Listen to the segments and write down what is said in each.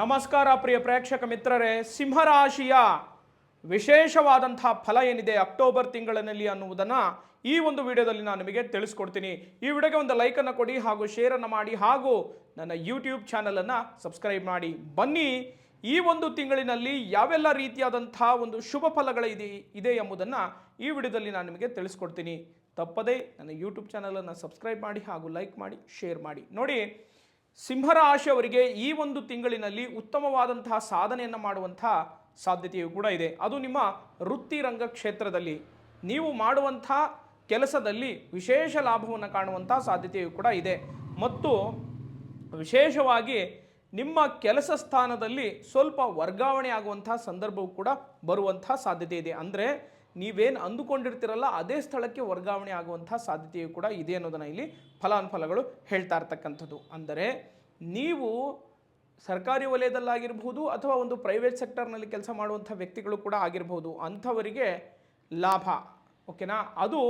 ನಮಸ್ಕಾರ ಪ್ರಿಯ ಪ್ರೇಕ್ಷಕ ಮಿತ್ರರೇ, ಸಿಂಹರಾಶಿಯ ವಿಶೇಷವಾದಂಥ ಫಲ ಏನಿದೆ ಅಕ್ಟೋಬರ್ ತಿಂಗಳಿನಲ್ಲಿ ಅನ್ನುವುದನ್ನು ಈ ಒಂದು ವಿಡಿಯೋದಲ್ಲಿ ನಾನು ನಿಮಗೆ ತಿಳಿಸ್ಕೊಡ್ತೀನಿ. ಈ ವಿಡಿಯೋಗೆ ಒಂದು ಲೈಕನ್ನು ಕೊಡಿ ಹಾಗೂ ಶೇರನ್ನು ಮಾಡಿ ಹಾಗೂ ನನ್ನ ಯೂಟ್ಯೂಬ್ ಚಾನಲನ್ನು ಸಬ್ಸ್ಕ್ರೈಬ್ ಮಾಡಿ. ಬನ್ನಿ, ಈ ಒಂದು ತಿಂಗಳಿನಲ್ಲಿ ಯಾವೆಲ್ಲ ರೀತಿಯಾದಂಥ ಒಂದು ಶುಭ ಫಲಗಳು ಇದೆ ಇದೆ ಎಂಬುದನ್ನು ಈ ವಿಡಿಯೋದಲ್ಲಿ ನಾನು ನಿಮಗೆ ತಿಳಿಸ್ಕೊಡ್ತೀನಿ. ತಪ್ಪದೇ ನನ್ನ ಯೂಟ್ಯೂಬ್ ಚಾನಲನ್ನು ಸಬ್ಸ್ಕ್ರೈಬ್ ಮಾಡಿ ಹಾಗೂ ಲೈಕ್ ಮಾಡಿ ಶೇರ್ ಮಾಡಿ. ನೋಡಿ ಸಿಂಹರಾಶಿಯವರಿಗೆ ಈ ಒಂದು ತಿಂಗಳಿನಲ್ಲಿ ಉತ್ತಮವಾದಂತಹ ಸಾಧನೆಯನ್ನು ಮಾಡುವಂತಹ ಸಾಧ್ಯತೆಯು ಕೂಡ ಇದೆ. ಅದು ನಿಮ್ಮ ವೃತ್ತಿರಂಗ ಕ್ಷೇತ್ರದಲ್ಲಿ ನೀವು ಮಾಡುವಂಥ ಕೆಲಸದಲ್ಲಿ ವಿಶೇಷ ಲಾಭವನ್ನು ಕಾಣುವಂಥ ಸಾಧ್ಯತೆಯು ಕೂಡ ಇದೆ. ಮತ್ತು ವಿಶೇಷವಾಗಿ ನಿಮ್ಮ ಕೆಲಸ ಸ್ಥಾನದಲ್ಲಿ ಸ್ವಲ್ಪ ವರ್ಗಾವಣೆ ಆಗುವಂತಹ ಸಂದರ್ಭವೂ ಕೂಡ ಬರುವಂತಹ ಸಾಧ್ಯತೆ ಇದೆ. ಅಂದರೆ ನೀವೇನು ಅಂದುಕೊಂಡಿರ್ತೀರಲ್ಲ ಅದೇ ಸ್ಥಳಕ್ಕೆ ವರ್ಗಾವಣೆ ಆಗುವಂಥ ಸಾಧ್ಯತೆಯು ಕೂಡ ಇದೆ ಅನ್ನೋದನ್ನು ಇಲ್ಲಿ ಫಲಾನುಫಲಗಳು ಹೇಳ್ತಾ ಇರ್ತಕ್ಕಂಥದ್ದು. ಅಂದರೆ ನೀವು ಸರ್ಕಾರಿ ವಲಯದಲ್ಲಾಗಿರ್ಬೋದು ಅಥವಾ ಒಂದು ಪ್ರೈವೇಟ್ ಸೆಕ್ಟರ್ನಲ್ಲಿ ಕೆಲಸ ಮಾಡುವಂಥ ವ್ಯಕ್ತಿಗಳು ಕೂಡ ಆಗಿರ್ಬೋದು ಅಂಥವರಿಗೆ ಲಾಭ, ಓಕೆನಾ? ಅದು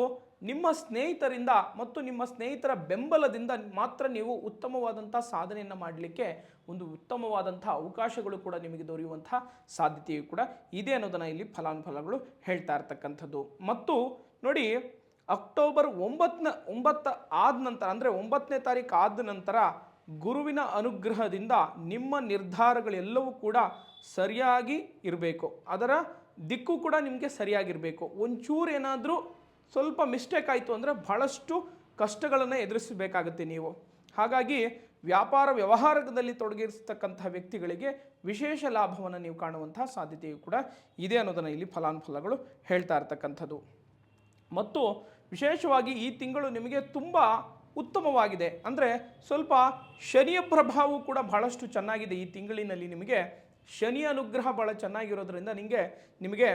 ನಿಮ್ಮ ಸ್ನೇಹಿತರಿಂದ ಮತ್ತು ನಿಮ್ಮ ಸ್ನೇಹಿತರ ಬೆಂಬಲದಿಂದ ಮಾತ್ರ ನೀವು ಉತ್ತಮವಾದಂಥ ಸಾಧನೆಯನ್ನು ಮಾಡಲಿಕ್ಕೆ ಒಂದು ಉತ್ತಮವಾದಂಥ ಅವಕಾಶಗಳು ಕೂಡ ನಿಮಗೆ ದೊರೆಯುವಂಥ ಸಾಧ್ಯತೆಯು ಕೂಡ ಇದೆ ಅನ್ನೋದನ್ನು ಇಲ್ಲಿ ಫಲಾನುಫಲಗಳು ಹೇಳ್ತಾ ಇರ್ತಕ್ಕಂಥದ್ದು. ಮತ್ತು ನೋಡಿ, ಅಕ್ಟೋಬರ್ ಒಂಬತ್ತನ, ಒಂಬತ್ತ ಆದ ನಂತರ, ಅಂದರೆ ಒಂಬತ್ತನೇ ತಾರೀಕು ಆದ ನಂತರ ಗುರುವಿನ ಅನುಗ್ರಹದಿಂದ ನಿಮ್ಮ ನಿರ್ಧಾರಗಳೆಲ್ಲವೂ ಕೂಡ ಸರಿಯಾಗಿ ಇರಬೇಕು. ಅದರ ದಿಕ್ಕು ಕೂಡ ನಿಮಗೆ ಸರಿಯಾಗಿರಬೇಕು. ಒಂಚೂರು ಏನಾದರೂ ಸ್ವಲ್ಪ ಮಿಸ್ಟೇಕ್ ಆಯಿತು ಅಂದರೆ ಬಹಳಷ್ಟು ಕಷ್ಟಗಳನ್ನು ಎದುರಿಸಬೇಕಾಗುತ್ತೆ ನೀವು. ಹಾಗಾಗಿ ವ್ಯಾಪಾರ ವ್ಯವಹಾರದಲ್ಲಿ ತೊಡಗಿರ್ತಕ್ಕಂಥ ವ್ಯಕ್ತಿಗಳಿಗೆ ವಿಶೇಷ ಲಾಭವನ್ನು ನೀವು ಕಾಣುವಂತಹ ಸಾಧ್ಯತೆಯು ಕೂಡ ಇದೆ ಅನ್ನೋದನ್ನು ಇಲ್ಲಿ ಫಲಾನುಫಲಗಳು ಹೇಳ್ತಾ ಇರ್ತಕ್ಕಂಥದ್ದು. ಮತ್ತು ವಿಶೇಷವಾಗಿ ಈ ತಿಂಗಳು ನಿಮಗೆ ತುಂಬ ಉತ್ತಮವಾಗಿದೆ. ಅಂದರೆ ಸ್ವಲ್ಪ ಶನಿಯ ಪ್ರಭಾವವು ಕೂಡ ಬಹಳಷ್ಟು ಚೆನ್ನಾಗಿದೆ ಈ ತಿಂಗಳಿನಲ್ಲಿ ನಿಮಗೆ. ಶನಿ ಅನುಗ್ರಹ ಭಾಳ ಚೆನ್ನಾಗಿರೋದ್ರಿಂದ ನಿಮಗೆ ನಿಮಗೆ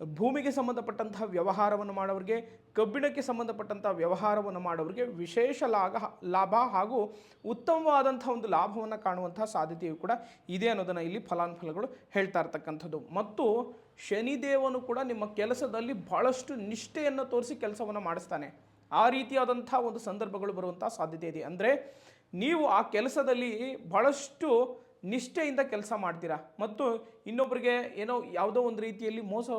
ಭೂಮಿಗೆ ಸಂಬಂಧಪಟ್ಟಂತಹ ವ್ಯವಹಾರವನ್ನು ಮಾಡೋರಿಗೆ, ಕಬ್ಬಿಣಕ್ಕೆ ಸಂಬಂಧಪಟ್ಟಂತಹ ವ್ಯವಹಾರವನ್ನು ಮಾಡೋರಿಗೆ ವಿಶೇಷ ಲಾಭ ಲಾಭ ಹಾಗೂ ಉತ್ತಮವಾದಂಥ ಒಂದು ಲಾಭವನ್ನು ಕಾಣುವಂತಹ ಸಾಧ್ಯತೆಯು ಕೂಡ ಇದೆ ಅನ್ನೋದನ್ನು ಇಲ್ಲಿ ಫಲಾನುಫಲಗಳು ಹೇಳ್ತಾ ಇರ್ತಕ್ಕಂಥದ್ದು. ಮತ್ತು ಶನಿದೇವನು ಕೂಡ ನಿಮ್ಮ ಕೆಲಸದಲ್ಲಿ ಬಹಳಷ್ಟು ನಿಷ್ಠೆಯನ್ನು ತೋರಿಸಿ ಕೆಲಸವನ್ನು ಮಾಡಿಸ್ತಾನೆ. ಆ ರೀತಿಯಾದಂಥ ಒಂದು ಸಂದರ್ಭಗಳು ಬರುವಂಥ ಸಾಧ್ಯತೆ ಇದೆ. ಅಂದರೆ ನೀವು ಆ ಕೆಲಸದಲ್ಲಿ ಬಹಳಷ್ಟು ನಿಷ್ಠೆಯಿಂದ ಕೆಲಸ ಮಾಡ್ತೀರಾ? ಮತ್ತು ಇನ್ನೊಬ್ಬರಿಗೆ ಏನೋ ಯಾವುದೋ ಒಂದು ರೀತಿಯಲ್ಲಿ ಮೋಸ,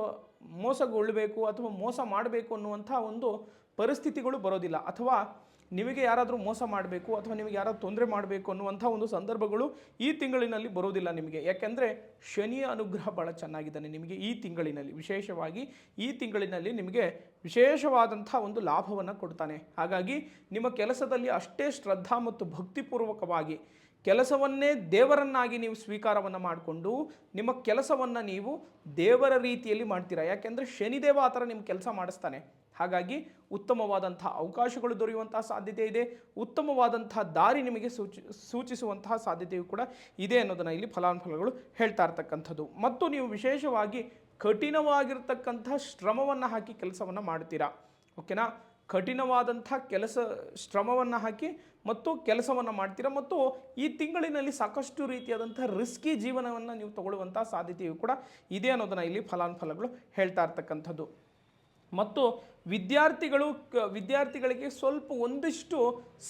ಮೋಸಗೊಳ್ಳಬೇಕು ಅಥವಾ ಮೋಸ ಮಾಡಬೇಕು ಅನ್ನುವಂಥ ಒಂದು ಪರಿಸ್ಥಿತಿಗಳು ಬರೋದಿಲ್ಲ. ಅಥವಾ ನಿಮಗೆ ಯಾರಾದರೂ ಮೋಸ ಮಾಡಬೇಕು ಅಥವಾ ನಿಮಗೆ ಯಾರಾದರೂ ತೊಂದರೆ ಮಾಡಬೇಕು ಅನ್ನುವಂಥ ಒಂದು ಸಂದರ್ಭಗಳು ಈ ತಿಂಗಳಿನಲ್ಲಿ ಬರೋದಿಲ್ಲ ನಿಮಗೆ. ಯಾಕೆಂದರೆ ಶನಿಯ ಅನುಗ್ರಹ ಭಾಳ ಚೆನ್ನಾಗಿದ್ದಾನೆ ನಿಮಗೆ ಈ ತಿಂಗಳಿನಲ್ಲಿ. ವಿಶೇಷವಾಗಿ ಈ ತಿಂಗಳಿನಲ್ಲಿ ನಿಮಗೆ ವಿಶೇಷವಾದಂಥ ಒಂದು ಲಾಭವನ್ನು ಕೊಡ್ತಾನೆ. ಹಾಗಾಗಿ ನಿಮ್ಮ ಕೆಲಸದಲ್ಲಿ ಅಷ್ಟೇ ಶ್ರದ್ಧಾ ಮತ್ತು ಭಕ್ತಿಪೂರ್ವಕವಾಗಿ ಕೆಲಸವನ್ನೇ ದೇವರನ್ನಾಗಿ ನೀವು ಸ್ವೀಕಾರವನ್ನು ಮಾಡಿಕೊಂಡು ನಿಮ್ಮ ಕೆಲಸವನ್ನು ನೀವು ದೇವರ ರೀತಿಯಲ್ಲಿ ಮಾಡ್ತೀರಾ? ಯಾಕೆಂದರೆ ಶನಿದೇವ ಆ ಥರ ನಿಮ್ಮ ಕೆಲಸ ಮಾಡಿಸ್ತಾನೆ. ಹಾಗಾಗಿ ಉತ್ತಮವಾದಂಥ ಅವಕಾಶಗಳು ದೊರೆಯುವಂತಹ ಸಾಧ್ಯತೆ ಇದೆ. ಉತ್ತಮವಾದಂತಹ ದಾರಿ ನಿಮಗೆ ಸೂಚಿ, ಸೂಚಿಸುವಂತಹ ಸಾಧ್ಯತೆಯು ಕೂಡ ಇದೆ ಅನ್ನೋದನ್ನು ಇಲ್ಲಿ ಫಲಾನುಫಲಗಳು ಹೇಳ್ತಾ ಇರ್ತಕ್ಕಂಥದ್ದು. ಮತ್ತು ನೀವು ವಿಶೇಷವಾಗಿ ಕಠಿಣವಾಗಿರ್ತಕ್ಕಂಥ ಶ್ರಮವನ್ನು ಹಾಕಿ ಕೆಲಸವನ್ನು ಮಾಡ್ತೀರಾ? ಓಕೆನಾ? ಕಠಿಣವಾದಂಥ ಕೆಲಸ ಶ್ರಮವನ್ನು ಹಾಕಿ ಮತ್ತು ಕೆಲಸವನ್ನು ಮಾಡ್ತೀರಾ ಮತ್ತು ಈ ತಿಂಗಳಿನಲ್ಲಿ ಸಾಕಷ್ಟು ರೀತಿಯಾದಂಥ ರಿಸ್ಕಿ ಜೀವನವನ್ನು ನೀವು ತಗೊಳ್ಳುವಂಥ ಸಾಧ್ಯತೆಯು ಕೂಡ ಇದೆ ಅನ್ನೋದನ್ನು ಇಲ್ಲಿ ಫಲಾನುಫಲಗಳು ಹೇಳ್ತಾ ಇರ್ತಕ್ಕಂಥದ್ದು. ಮತ್ತು ವಿದ್ಯಾರ್ಥಿಗಳು ವಿದ್ಯಾರ್ಥಿಗಳಿಗೆ ಸ್ವಲ್ಪ ಒಂದಿಷ್ಟು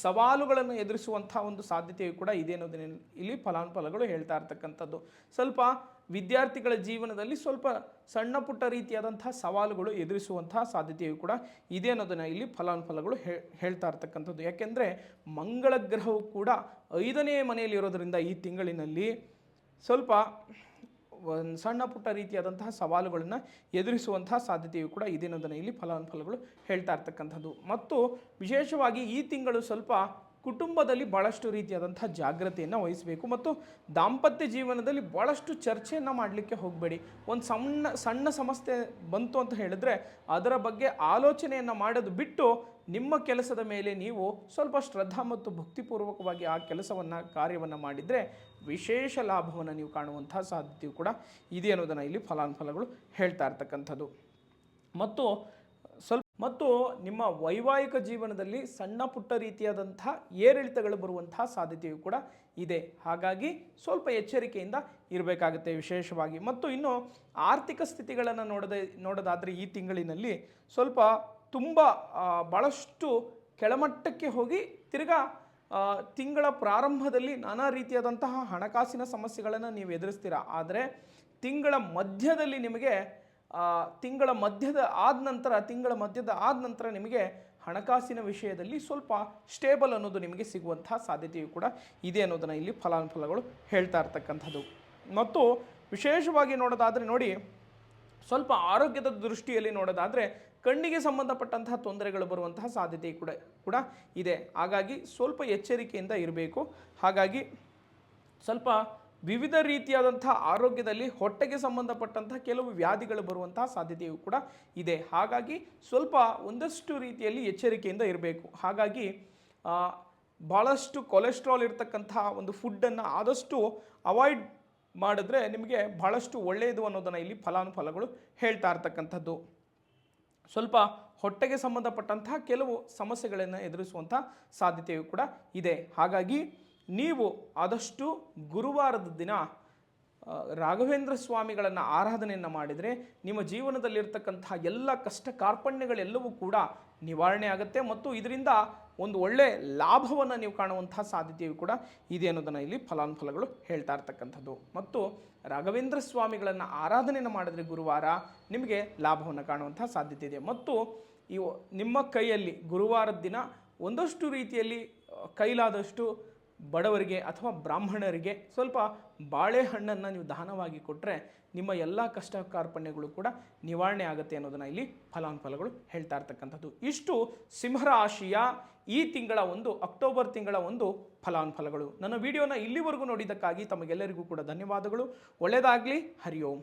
ಸವಾಲುಗಳನ್ನು ಎದುರಿಸುವಂಥ ಒಂದು ಸಾಧ್ಯತೆಯು ಕೂಡ ಇದೆ ಅನ್ನೋದನ್ನ ಇಲ್ಲಿ ಫಲಾನುಫಲಗಳು ಹೇಳ್ತಾ ಇರ್ತಕ್ಕಂಥದ್ದು. ಸ್ವಲ್ಪ ವಿದ್ಯಾರ್ಥಿಗಳ ಜೀವನದಲ್ಲಿ ಸ್ವಲ್ಪ ಸಣ್ಣ ಪುಟ್ಟ ರೀತಿಯಾದಂಥ ಸವಾಲುಗಳು ಎದುರಿಸುವಂತಹ ಸಾಧ್ಯತೆಯು ಕೂಡ ಇದೆ ಅನ್ನೋದನ್ನು ಇಲ್ಲಿ ಫಲಾನುಫಲಗಳು ಹೇಳ್ತಾ ಇರ್ತಕ್ಕಂಥದ್ದು. ಯಾಕೆಂದರೆ ಮಂಗಳ ಗ್ರಹವು ಕೂಡ ಐದನೇ ಮನೆಯಲ್ಲಿ ಇರೋದರಿಂದ ಈ ತಿಂಗಳಿನಲ್ಲಿ ಸ್ವಲ್ಪ ಒಂದು ಸಣ್ಣ ಪುಟ್ಟ ರೀತಿಯಾದಂತಹ ಸವಾಲುಗಳನ್ನು ಎದುರಿಸುವಂತಹ ಸಾಧ್ಯತೆಯು ಕೂಡ ಇದೆ ಅನ್ನೋದನ್ನು ಇಲ್ಲಿ ಫಲಾನುಫಲಗಳು ಹೇಳ್ತಾ ಇರ್ತಕ್ಕಂಥದ್ದು. ಮತ್ತು ವಿಶೇಷವಾಗಿ ಈ ತಿಂಗಳು ಸ್ವಲ್ಪ ಕುಟುಂಬದಲ್ಲಿ ಭಾಳಷ್ಟು ರೀತಿಯಾದಂಥ ಜಾಗ್ರತೆಯನ್ನು ವಹಿಸಬೇಕು ಮತ್ತು ದಾಂಪತ್ಯ ಜೀವನದಲ್ಲಿ ಭಾಳಷ್ಟು ಚರ್ಚೆಯನ್ನು ಮಾಡಲಿಕ್ಕೆ ಹೋಗಬೇಡಿ. ಒಂದು ಸಣ್ಣ ಸಣ್ಣ ಸಮಸ್ಯೆ ಬಂತು ಅಂತ ಹೇಳಿದ್ರೆ ಅದರ ಬಗ್ಗೆ ಆಲೋಚನೆಯನ್ನು ಮಾಡೋದು ಬಿಟ್ಟು ನಿಮ್ಮ ಕೆಲಸದ ಮೇಲೆ ನೀವು ಸ್ವಲ್ಪ ಶ್ರದ್ಧಾ ಮತ್ತು ಭಕ್ತಿಪೂರ್ವಕವಾಗಿ ಆ ಕೆಲಸವನ್ನು, ಕಾರ್ಯವನ್ನು ಮಾಡಿದರೆ ವಿಶೇಷ ಲಾಭವನ್ನು ನೀವು ಕಾಣುವಂತಹ ಸಾಧ್ಯತೆಯು ಕೂಡ ಇದೆ ಅನ್ನೋದನ್ನು ಇಲ್ಲಿ ಫಲಾನುಫಲಗಳು ಹೇಳ್ತಾ ಇರ್ತಕ್ಕಂಥದ್ದು. ಮತ್ತು ಸ್ವಲ್ಪ ಮತ್ತು ನಿಮ್ಮ ವೈವಾಹಿಕ ಜೀವನದಲ್ಲಿ ಸಣ್ಣ ಪುಟ್ಟ ರೀತಿಯಾದಂಥ ಏರಿಳಿತಗಳು ಬರುವಂತಹ ಸಾಧ್ಯತೆಯು ಕೂಡ ಇದೆ. ಹಾಗಾಗಿ ಸ್ವಲ್ಪ ಎಚ್ಚರಿಕೆಯಿಂದ ಇರಬೇಕಾಗುತ್ತೆ ವಿಶೇಷವಾಗಿ. ಮತ್ತು ಇನ್ನು ಆರ್ಥಿಕ ಸ್ಥಿತಿಗಳನ್ನು ನೋಡದೆ, ನೋಡೋದಾದರೆ ಈ ತಿಂಗಳಿನಲ್ಲಿ ಸ್ವಲ್ಪ ತುಂಬ ಭಾಳಷ್ಟು ಕೆಳಮಟ್ಟಕ್ಕೆ ಹೋಗಿ ತಿರ್ಗಾ ತಿಂಗಳ ಪ್ರಾರಂಭದಲ್ಲಿ ನಾನಾ ರೀತಿಯಾದಂತಹ ಹಣಕಾಸಿನ ಸಮಸ್ಯೆಗಳನ್ನು ನೀವು ಎದುರಿಸ್ತೀರಾ. ಆದರೆ ತಿಂಗಳ ಮಧ್ಯದಲ್ಲಿ ನಿಮಗೆ ತಿಂಗಳ ಮಧ್ಯದ ಆದ ನಂತರ, ತಿಂಗಳ ಮಧ್ಯದ ಆದ ನಂತರ ನಿಮಗೆ ಹಣಕಾಸಿನ ವಿಷಯದಲ್ಲಿ ಸ್ವಲ್ಪ ಸ್ಟೇಬಲ್ ಅನ್ನೋದು ನಿಮಗೆ ಸಿಗುವಂತಹ ಸಾಧ್ಯತೆಯು ಕೂಡ ಇದೆ ಅನ್ನೋದನ್ನು ಇಲ್ಲಿ ಫಲಾನುಫಲಗಳು ಹೇಳ್ತಾ ಇರ್ತಕ್ಕಂಥದ್ದು. ಮತ್ತು ವಿಶೇಷವಾಗಿ ನೋಡೋದಾದರೆ ನೋಡಿ ಸ್ವಲ್ಪ ಆರೋಗ್ಯದ ದೃಷ್ಟಿಯಲ್ಲಿ ನೋಡೋದಾದರೆ ಕಣ್ಣಿಗೆ ಸಂಬಂಧಪಟ್ಟಂತಹ ತೊಂದರೆಗಳು ಬರುವಂತಹ ಸಾಧ್ಯತೆ ಕೂಡ ಕೂಡ ಇದೆ. ಹಾಗಾಗಿ ಸ್ವಲ್ಪ ಎಚ್ಚರಿಕೆಯಿಂದ ಇರಬೇಕು. ಹಾಗಾಗಿ ಸ್ವಲ್ಪ ವಿವಿಧ ರೀತಿಯಾದಂಥ ಆರೋಗ್ಯದಲ್ಲಿ ಹೊಟ್ಟೆಗೆ ಸಂಬಂಧಪಟ್ಟಂತಹ ಕೆಲವು ವ್ಯಾಧಿಗಳು ಬರುವಂತಹ ಸಾಧ್ಯತೆಯು ಕೂಡ ಇದೆ. ಹಾಗಾಗಿ ಸ್ವಲ್ಪ ಒಂದಷ್ಟು ರೀತಿಯಲ್ಲಿ ಎಚ್ಚರಿಕೆಯಿಂದ ಇರಬೇಕು. ಹಾಗಾಗಿ ಭಾಳಷ್ಟು ಕೊಲೆಸ್ಟ್ರಾಲ್ ಇರ್ತಕ್ಕಂಥ ಒಂದು ಫುಡ್ಡನ್ನು ಆದಷ್ಟು ಅವಾಯ್ಡ್ ಮಾಡಿದ್ರೆ ನಿಮಗೆ ಭಾಳಷ್ಟು ಒಳ್ಳೆಯದು ಅನ್ನೋದನ್ನು ಇಲ್ಲಿ ಫಲಾನುಫಲಗಳು ಹೇಳ್ತಾ ಇರ್ತಕ್ಕಂಥದ್ದು. ಸ್ವಲ್ಪ ಹೊಟ್ಟೆಗೆ ಸಂಬಂಧಪಟ್ಟಂತಹ ಕೆಲವು ಸಮಸ್ಯೆಗಳನ್ನು ಎದುರಿಸುವಂಥ ಸಾಧ್ಯತೆಯು ಕೂಡ ಇದೆ. ಹಾಗಾಗಿ ನೀವು ಆದಷ್ಟು ಗುರುವಾರದ ದಿನ ರಾಘವೇಂದ್ರ ಸ್ವಾಮಿಗಳನ್ನು ಆರಾಧನೆಯನ್ನು ಮಾಡಿದರೆ ನಿಮ್ಮ ಜೀವನದಲ್ಲಿರ್ತಕ್ಕಂತಹ ಎಲ್ಲ ಕಷ್ಟ ಕಾರ್ಪಣ್ಯಗಳೆಲ್ಲವೂ ಕೂಡ ನಿವಾರಣೆ ಆಗುತ್ತೆ ಮತ್ತು ಇದರಿಂದ ಒಂದು ಒಳ್ಳೆ ಲಾಭವನ್ನು ನೀವು ಕಾಣುವಂತಹ ಸಾಧ್ಯತೆಯು ಕೂಡ ಇದೆ ಅನ್ನೋದನ್ನು ಇಲ್ಲಿ ಫಲಾನುಫಲಗಳು ಹೇಳ್ತಾ ಇರ್ತಕ್ಕಂಥದ್ದು. ಮತ್ತು ರಾಘವೇಂದ್ರ ಸ್ವಾಮಿಗಳನ್ನು ಆರಾಧನೆಯನ್ನು ಮಾಡಿದ್ರೆ ಗುರುವಾರ ನಿಮಗೆ ಲಾಭವನ್ನು ಕಾಣುವಂಥ ಸಾಧ್ಯತೆ ಇದೆ. ಮತ್ತು ಇವು ನಿಮ್ಮ ಕೈಯಲ್ಲಿ ಗುರುವಾರದ ದಿನ ಒಂದಷ್ಟು ರೀತಿಯಲ್ಲಿ ಕೈಲಾದಷ್ಟು ಬಡವರಿಗೆ ಅಥವಾ ಬ್ರಾಹ್ಮಣರಿಗೆ ಸ್ವಲ್ಪ ಬಾಳೆಹಣ್ಣನ್ನು ನೀವು ದಾನವಾಗಿ ಕೊಟ್ಟರೆ ನಿಮ್ಮ ಎಲ್ಲ ಕಷ್ಟ ಕಾರ್ಪಣ್ಯಗಳು ಕೂಡ ನಿವಾರಣೆ ಆಗುತ್ತೆ ಅನ್ನೋದನ್ನು ಇಲ್ಲಿ ಫಲಾನುಫಲಗಳು ಹೇಳ್ತಾ ಇರ್ತಕ್ಕಂಥದ್ದು. ಇಷ್ಟು ಸಿಂಹರಾಶಿಯ ಈ ತಿಂಗಳ ಒಂದು, ಅಕ್ಟೋಬರ್ ತಿಂಗಳ ಒಂದು ಫಲಾನುಫಲಗಳು. ನನ್ನ ವಿಡಿಯೋನ ಇಲ್ಲಿವರೆಗೂ ನೋಡಿದ್ದಕ್ಕಾಗಿ ತಮಗೆಲ್ಲರಿಗೂ ಕೂಡ ಧನ್ಯವಾದಗಳು. ಒಳ್ಳೆಯದಾಗಲಿ ಹರಿ ಓಂ.